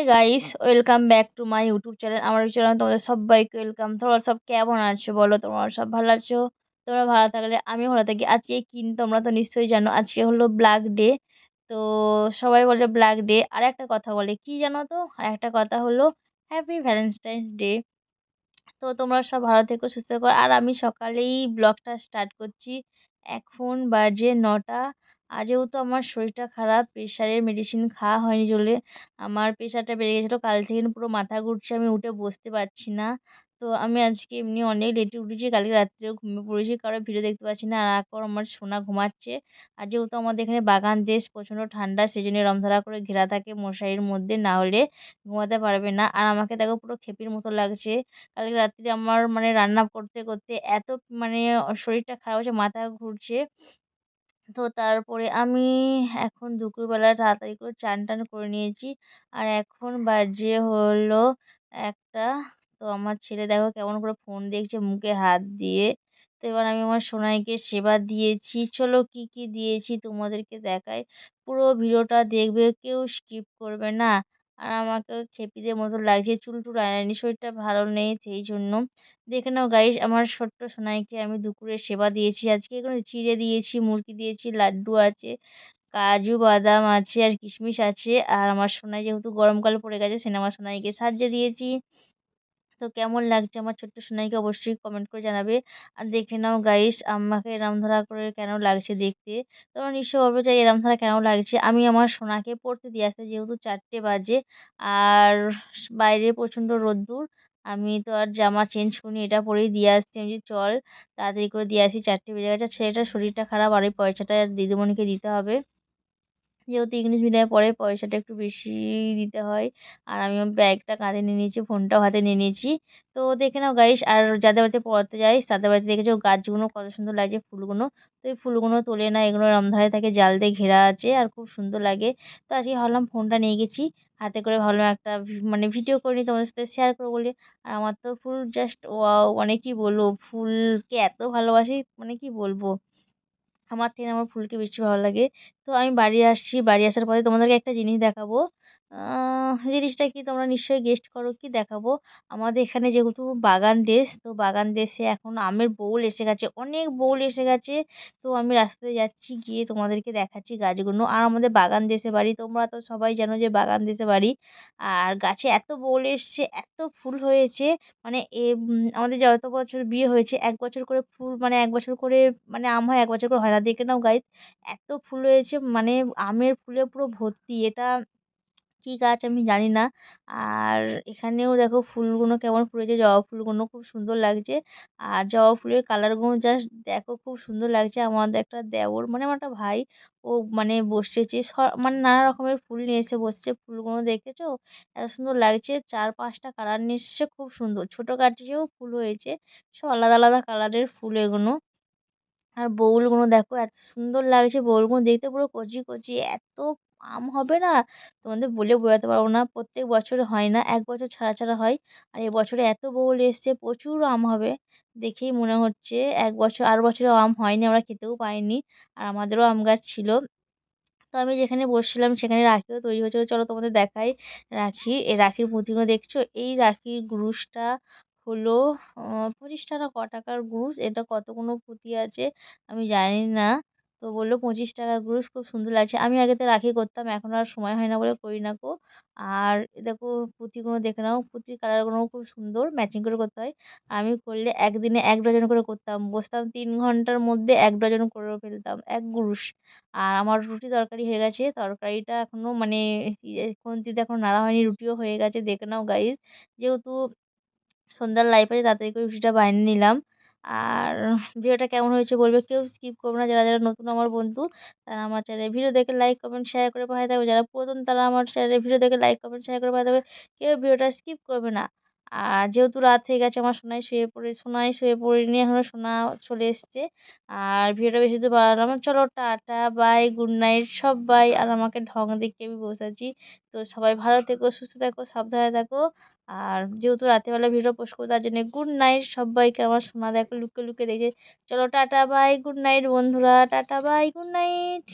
Hi guys welcome back to my YouTube channel আমার চ্যানেল তোমাদের সবাইকে ওয়েলকাম তোমরা সব কেমন আছো বলো? তোমরা সব ভালো আছো? তোমরা ভালো থাকলে আমিও ভালো থাকি। আজকে কি তোমরা তো নিশ্চয়ই জানো, আজকে হলো ব্ল্যাক ডে তো সবাই বলে ব্ল্যাক ডে আর একটা কথা বলে, কি জানো তো? আর একটা কথা হলো হ্যাপি ভ্যালেন্টাইন্স ডে তো তোমরা সব ভালো থেকো, সুস্থ থেকো। আর আমি সকালেই ব্লগটা স্টার্ট করছি। এখন বাজে নটা। আর যেহেতু আমার শরীরটা খারাপ প্রেশারের মেডিসিন খাওয়া হয়নি চলে, আমার প্রেশারটা বেড়ে গেছিল, কাল থেকে পুরো মাথা ঘুরছে, আমি উঠে বসতে পারছি না। তো আমি আজকে এমনি অনেক লেটে উঠেছি, কালকে রাত্রেও ঘুমিয়ে পড়েছি কারণ ভিডিও দেখতে পাচ্ছি না, আর এখন আমার সোনা ঘুমাচ্ছে। আর যেহেতু আমাদের এখানে বাগান, দেশ প্রচণ্ড ঠান্ডা সেই জন্য রমধারা করে ঘেরা থাকে মশারির মধ্যে, না হলে ঘুমাতে পারবে না। আর আমাকে দেখো পুরো খেপির মতো লাগছে। কালকে রাত্রে আমার মানে রান্না করতে করতে এত মানে শরীরটা খারাপ হচ্ছে, মাথা ঘুরছে। তো তারপরে আমি এখন দুপুরবেলা তাড়াতাড়ি করে চান টান করে নিয়েছি। আর এখন বাজে হলো একটা। তো আমার ছেলে দেখো কেমন করে ফোন দেখছে মুখে হাত দিয়ে। তো এবার আমি আমার সোনাইকে সেবা দিয়েছি। চলো কি কি দিয়েছি তোমাদেরকে দেখাই। পুরো ভিডিওটা দেখবে, কেউ স্কিপ করবে না। আর আমাকে খেপিদের মতো লাগছে চুল টুল আয়নি শরীরটা ভালো নেই সেই জন্য। দেখে নাও গাইস আমার ছোট্ট সোনাইকে আমি দুপুরে সেবা দিয়েছি। আজকে এখানে চিড়ে দিয়েছি, মুরগি দিয়েছি, লাড্ডু আছে, কাজু, বাদাম আছে, আর কিশমিশ আছে। আর আমার সোনাই যেহেতু গরমকাল পড়ে গেছে সিনেমা সোনাইকে সাজিয়ে দিয়েছি। তো কেমন লাগছে আমার ছোট্ট সোনাইকে অবশ্যই কমেন্ট করে জানাবে। আর দেখে নাও গাইস আমাকে এরম ধরা করে কেন লাগছে দেখতে? তোমরা নিশ্চয়ই বলবে যে এরম ধরা কেন লাগছে? আমি আমার সোনাকে পড়তে দিয়ে আসতে যেহেতু চারটে বাজে আর বাইরে প্রচণ্ড রোদ্দুর, আমি তো আর জামা চেঞ্জ করিনি, এটা পরেই দিয়ে আসছি আমি চল তাড়াতাড়ি করে দিয়ে আসি, চারটে বেজে গেছে ছেলেটার শরীরটা খারাপ, আর ওই পয়সাটা দিদিমণিকে দিতে হবে। যেহেতু ইংলিশ মিডিয়ামে পড়ে পয়সাটা একটু বেশি দিতে হয়। আর আমি ব্যাগটা কাঁধে নিয়ে নিয়েছি, ফোনটাও হাতে নিয়ে নিয়েছি। তো দেখে নাও গাইস আর যাদের বাড়িতে পড়াতে যাই, তাদের বাড়িতে দেখেছ গাছগুলো কত সুন্দর লাগছে, ফুলগুলো। তো এই ফুলগুলো তোলে না, এগুলো রমধারে থাকে, জাল দিয়ে ঘেরা আছে আর খুব সুন্দর লাগে। তো আজকে ভাবলাম ফোনটা নিয়ে গেছি, হাতে করে ভাবলাম একটা মানে ভিডিও করে নিই, তোমাদের সাথে শেয়ার করব বলে। আর আমার তো ফুল জাস্ট ওয়াও মানে কী বলব, ফুলকে এত ভালোবাসি মানে কি বলব? আমার থেকে আমার ফুলকে বেশি ভালো লাগে। তো আমি বাড়ি আসছি। বাড়ি আসার পরে তোমাদেরকে একটা জিনিস দেখাবো। জিনিসটা কি তোমরা নিশ্চয়ই গেস্ট করো, কি দেখাবো? আমাদের এখানে যেহেতু বাগান দেশ, তো বাগান দেশে এখন আমের বোল এসে গেছে, অনেক বোল এসে গেছে। তো আমি রাস্তাতে যাচ্ছি, গিয়ে তোমাদেরকে দেখাচ্ছি গাছগুলো। আর আমাদের বাগান দেশে বাড়ি, তোমরা তো সবাই জানো যে বাগান দেশে বাড়ি। আর গাছে এত বোল এসছে, এত ফুল হয়েছে মানে এ আমাদের যত বছর বিয়ে হয়েছে, এক বছর করে ফুল মানে এক বছর করে মানে আম হয়, এক বছর করে হয় না। দেখে নাও গাইজ এত ফুল হয়েছে মানে আমের ফুলে পুরো ভর্তি। এটা কী গাছ আমি জানি না। আর এখানেও দেখো ফুলগুলো কেমন ফুটেছে, জবা ফুলগুলো খুব সুন্দর লাগছে। আর জবা ফুলের কালারগুলো জাস্ট দেখো খুব সুন্দর লাগছে। আমাদের একটা দেওর মানে আমার একটা ভাই, ও মানে বসেছে। স মানে নানা রকমের ফুল নিয়ে এসে বসছে। ফুলগুলো দেখেছ? এত সুন্দর লাগছে। চার পাঁচটা কালার নিয়ে এসেছে, খুব সুন্দর। ছোটো গাছেও ফুল হয়েছে। সব আলাদা আলাদা কালারের ফুল এগুলো আর বউলগুলো দেখো, এত সুন্দর লাগছে। বউলগুলো দেখতে পুরো কচি কচি, এত আম হবে না? তোমাদের বলে বোঝাতে পারব না। প্রত্যেক বছর হয় না, এক বছর ছাড়া ছাড়া হয়। আর এবছরে এত বউল এসছে, প্রচুর আম হবে। দেখেই মনে হচ্ছে এক বছর আর বছরে আম হয়নি, আমরা খেতেও পাইনি। আর আমাদেরও আম গাছ ছিল। তো আমি যেখানে বসছিলাম, সেখানে রাখিও তৈরি হয়েছিল। চলো তোমাদের দেখাই রাখি। এই রাখির পুঁতিগুলো দেখছ? এই রাখির গ্রুসটা হলো পঁচিশ টাকা, ক টাকার গ্রুস। এটা কতগুলো পুঁতি আছে আমি জানি না। তো বলল পঁচিশ টাকা গ্রুস, খুব সুন্দর লাগছে। আমি আগে তো রাখি করতাম, এখন আর সময় হয় না বলে করি না কো আর দেখো পুঁতিগুলো দেখে নাও, পুঁতির কালারগুলোও খুব সুন্দর ম্যাচিং করে করতে হয়। আমি করলে একদিনে এক ডজন করে করতাম। বসতাম তিন ঘণ্টার মধ্যে এক ডজন করে ফেলতাম, এক গ্রুস। আর আমার রুটি তরকারি হয়ে গেছে, তরকারিটা এখনও মানে খুন্তিতে এখন নাড়া হয়নি, রুটিও হয়ে গেছে, দেখে নাও গাইজ যেহেতু সন্ধ্যার লাইফ আছে, তাড়াতাড়ি করে রুটিটা বানিয়ে নিলাম। আর ভিডিওটা কেমন হয়েছে বলবে কেউ স্কিপ করবে না। যারা যারা নতুন আমার বন্ধু, তারা আমার চ্যানেলে ভিডিও দেখে লাইক কমেন্ট শেয়ার করে পাঠাতে থাকবে যারা পুরাতন, তারা আমার চ্যানেলে ভিডিও দেখে লাইক কমেন্ট শেয়ার করে পাঠাতে থাকবে কেউ ভিডিওটা স্কিপ করবে না। আর যেহেতু রাত হয়ে গেছে, আমার সোনাই শুয়ে পড়ে, সোনাই শুয়ে পড়িনি এখনও সোনা চলে এসছে। আর ভিডিওটা বেশি তো বাড়ালাম চলো, টাটা বাই গুড নাইট সব বাই আর আমাকে ঢং দেখে আমি বসে আছি। তো সবাই ভালো থেকো, সুস্থ থাকো, সাবধানে থাকো। আর যেহেতু রাত্রিবেলা ভিডিও পোস্ট করব, তার জন্য গুড নাইট সবাইকে আমার সোনা দেখো লুকিয়ে লুকিয়ে দেখে। চলো টাটা বাই গুড নাইট বন্ধুরা, টাটা বাই গুড নাইট